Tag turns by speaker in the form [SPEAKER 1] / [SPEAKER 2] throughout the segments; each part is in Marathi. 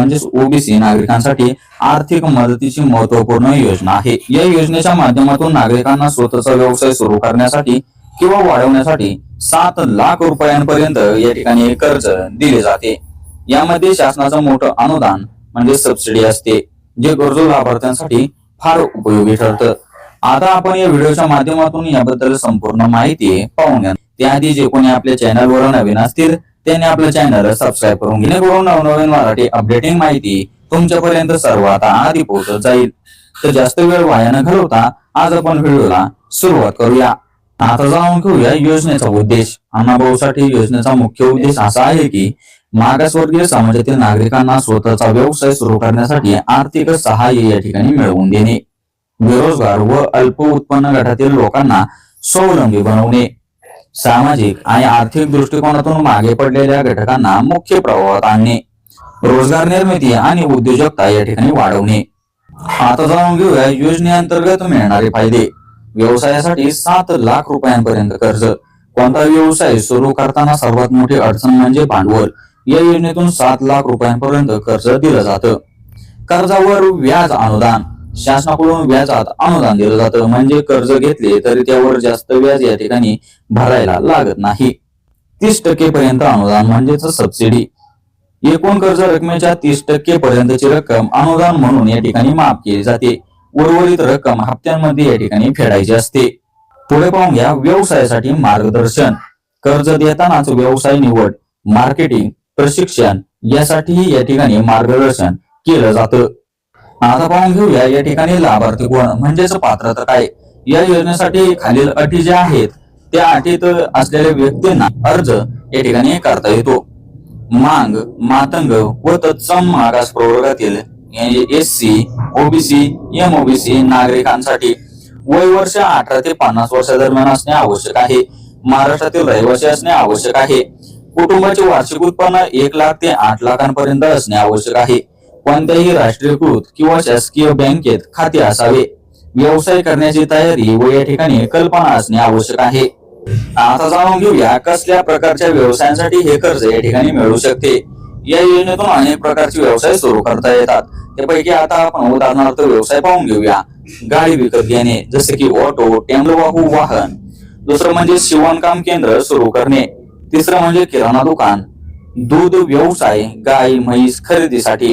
[SPEAKER 1] म्हणजेच ओबीसी नागरिकांसाठी आर्थिक मदतीची महत्त्वपूर्ण योजना आहे. या योजनेच्या माध्यमातून नागरिकांना स्वतःचा व्यवसाय सुरू करण्यासाठी किंवा वाढवण्यासाठी सात लाख रुपयांपर्यंत या ठिकाणी कर्ज दिले जाते. यामध्ये शासनाचं मोठं अनुदान म्हणजे सबसिडी असते जे गरजू लाभार्थ्यांसाठी फार उपयोगी ठरतं. आता आपण या व्हिडिओच्या माध्यमातून याबद्दल संपूर्ण माहिती पाहून घ्या त्याआधी जे कोणी आपल्या चॅनलवर नवीन असतील त्यांनी आपलं चॅनल सबस्क्राईब करून जेणेकरून नवनवीन मराठी अपडेटिंग माहिती तुमच्यापर्यंत सर्वात आधी पोहोचत जाईल. तर जास्त वेळ वाया न घालवता आज आपण व्हिडिओला सुरुवात करूया. आता जाऊन घेऊया योजनेचा उद्देश. अण्णाभाऊसाठी योजनेचा मुख्य उद्देश असा आहे की मागासवर्गीय समाजातील नागरिकांना स्वतःचा व्यवसाय सुरू करण्यासाठी आर्थिक सहाय्य या ठिकाणी मिळवून देणे. बेरोजगार व अल्प उत्पन्न गटातील लोकांना स्वावलंबी बनवणे. सामाजिक आणि आर्थिक दृष्टिकोनातून मागे पडलेल्या घटकांना मुख्य प्रवाहात आणणे रोजगार निर्मिती आणि उद्योजकता या ठिकाणी वाढवणे. आता जाणून घेऊया योजनेअंतर्गत मिळणारे फायदे. व्यवसायासाठी सात लाख रुपयांपर्यंत कर्ज. कोणता व्यवसाय सुरू करताना सर्वात मोठी अडचण म्हणजे भांडवल? या योजनेतून सात लाख रुपयांपर्यंत कर्ज दिलं जातं. कर्जावर व्याज अनुदान. शासनाकडून व्याजात अनुदान दिलं जातं. म्हणजे कर्ज घेतले तरी त्यावर जास्त व्याज या ठिकाणी भरायला लागत नाही. तीस टक्के पर्यंत अनुदान म्हणजेच सबसिडी एकूण कर्ज रकमेच्या तीस टक्के पर्यंतची रक्कम अनुदान म्हणून या ठिकाणी माफ केली जाते. उर्वरित रक्कम हप्त्यांमध्ये या ठिकाणी फेडायची असते. पुढे पाहून घ्या व्यवसायासाठी मार्गदर्शन. कर्ज देतानाच व्यवसाय निवड मार्केटिंग प्रशिक्षण यासाठीही या ठिकाणी मार्गदर्शन केलं जातं. आता पाहून घेऊया या ठिकाणी लाभार्थी कोण म्हणजेच पात्रता काय? या योजनेसाठी खालील अटी ज्या आहेत त्या अटीत असलेल्या व्यक्तींना अर्ज या ठिकाणी करता येतो. मांग मातंग व तत्सम मागास प्रवर्गातील S C OBC M OBC नागरिकांसाठी वय वर्ष अठरा ते पन्नास वर्षा दरम्यान असणे आवश्यक आहे. महाराष्ट्रातील रहिवासी असणे आवश्यक आहे. कुटुंबाचे वार्षिक उत्पन्न एक लाख ते आठ लाखांपर्यंत असणे आवश्यक आहे. कोणत्याही राष्ट्रीयकृत किंवा शासकीय बँकेत खाते असावे. व्यवसाय करण्याची तयारी व या ठिकाणी कल्पना असणे आवश्यक आहे. आता जाणून घेऊया कसल्या प्रकारच्या व्यवसायांसाठी हे कर्ज या ठिकाणी मिळू शकते. या योजनेतून अनेक प्रकारचे व्यवसाय सुरू करता येतात. त्यापैकी आता आपण उदाहरणार्थ व्यवसाय पाहून घेऊया. गाडी विकत घेणे जसे की ऑटो टेम्पोवाहू वाहन. दुसरं म्हणजे शिवणकाम केंद्र सुरू करणे. तिसरं म्हणजे किराणा दुकान. दूध व्यवसाय गाय म्हैस खरेदीसाठी.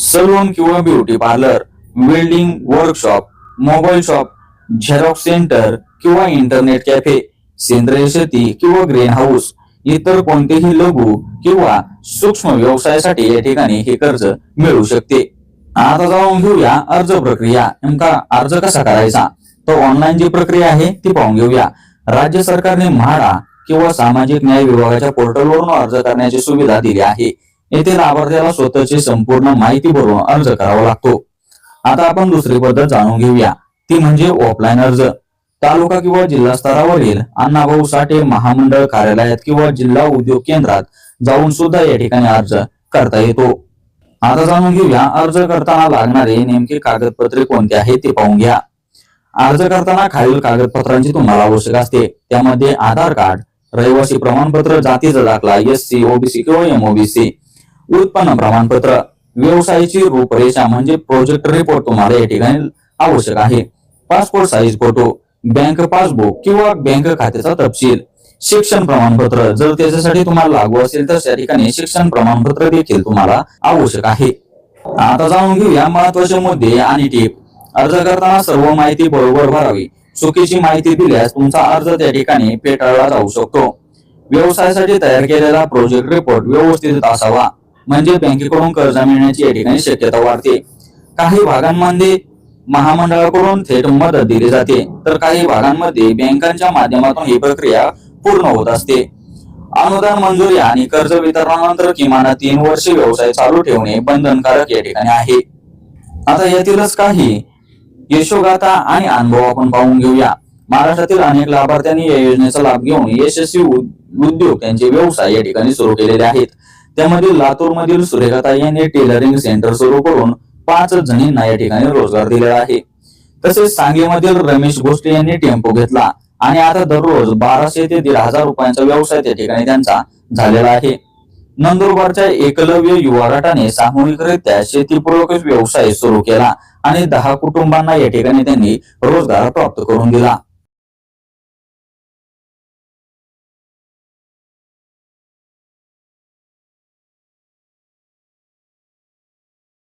[SPEAKER 1] सलून किंवा beauty parlour welding workshop mobile shop xerox centre किंवा इंटरनेट कॅफे सेंद्रिय शेती किंवा ग्रीन हाऊस इतर कोणतेही लघु किंवा सूक्ष्म व्यवसायासाठी या ठिकाणी हे कर्ज मिळू शकते. आता जाऊन घेऊया अर्ज प्रक्रिया. नेमका अर्ज कसा करायचा? तो ऑनलाईन जी प्रक्रिया आहे ती पाहून घेऊया. राज्य सरकारने म्हाडा किंवा सामाजिक न्याय विभागाच्या पोर्टलवरून अर्ज करण्याची सुविधा दिली आहे. येथे लाभार्थ्याला स्वतःची संपूर्ण माहिती भरून अर्ज करावा लागतो. आता आपण दुसरी पद्धत जाणून घेऊया. ती म्हणजे ऑफलाईन अर्ज. तालुका किंवा जिल्हा स्तरावरील अण्णाभाऊ साठे महामंडळ कार्यालयात किंवा जिल्हा उद्योग केंद्रात जाऊन सुद्धा या ठिकाणी अर्ज करता येतो. आता जाणून घेऊया अर्ज करताना लागणारे नेमके कागदपत्रे कोणते आहेत ते पाहून घ्या. अर्ज करताना खालील कागदपत्रांची तुम्हाला आवश्यक असते. त्यामध्ये आधार कार्ड रहिवासी प्रमाणपत्र जातीचा दाखला एस सी ओबीसी किंवा एमओबीसी उत्पन्न प्रमाणपत्र व्यवसायाची रूपरेषा म्हणजे प्रोजेक्ट रिपोर्ट तुम्हाला या ठिकाणी आवश्यक आहे. Passport size photo bank passbook किंवा बँक खात्याचा तपशील शिक्षण प्रमाणपत्र जर त्याच्यासाठी तुम्हाला लागू असेल तर त्या ठिकाणी शिक्षण प्रमाणपत्र देखील तुम्हाला आवश्यक आहे. आता जाणून घेऊया महत्त्वाचे मुद्दे आणि टीप. अर्ज करताना सर्व माहिती बरोबर भरावी. चुकीची माहिती दिल्यास तुमचा अर्ज त्या ठिकाणी फेटाळला जाऊ शकतो. व्यवसायासाठी तयार केलेला प्रोजेक्ट रिपोर्ट व्यवस्थित असावा. म्हणजे बँकेकडून कर्ज मिळण्याची या ठिकाणी शक्यता वाढते. काही भागांमध्ये महामंडळाकडून थेट मदत दिली जाते. तर काही भागांमध्ये बँकांच्या माध्यमातून ही प्रक्रिया पूर्ण होत असते. अनुदान मंजुरी आणि कर्ज वितरणानंतर किमान तीन वर्ष व्यवसाय चालू ठेवणे बंधनकारक या ठिकाणी आहे. आता यातीलच काही यशोगाथा आणि अनुभव आपण पाहून घेऊया. महाराष्ट्रातील अनेक लाभार्थ्यांनी या योजनेचा लाभ घेऊन यशस्वी उद्योग त्यांचे व्यवसाय या ठिकाणी सुरू केलेले आहेत. त्यामध्ये लातूर मधील सुरेखाताई यांनी टेलरिंग सेंटर सुरू करून पाच जणींना या ठिकाणी रोजगार दिलेला आहे. तसेच सांगलीमधील रमेश गोष्टी यांनी टेम्पो घेतला आणि आता दररोज बाराशे ते दीड हजार रुपयांचा व्यवसाय त्या ठिकाणी त्यांचा झालेला आहे. नंदुरबारच्या एकलव्य युवा गटाने सामूहिकरित्या शेतीपूर्वक व्यवसाय सुरू केला आणि दहा कुटुंबांना या ठिकाणी त्यांनी रोजगार प्राप्त करून दिला.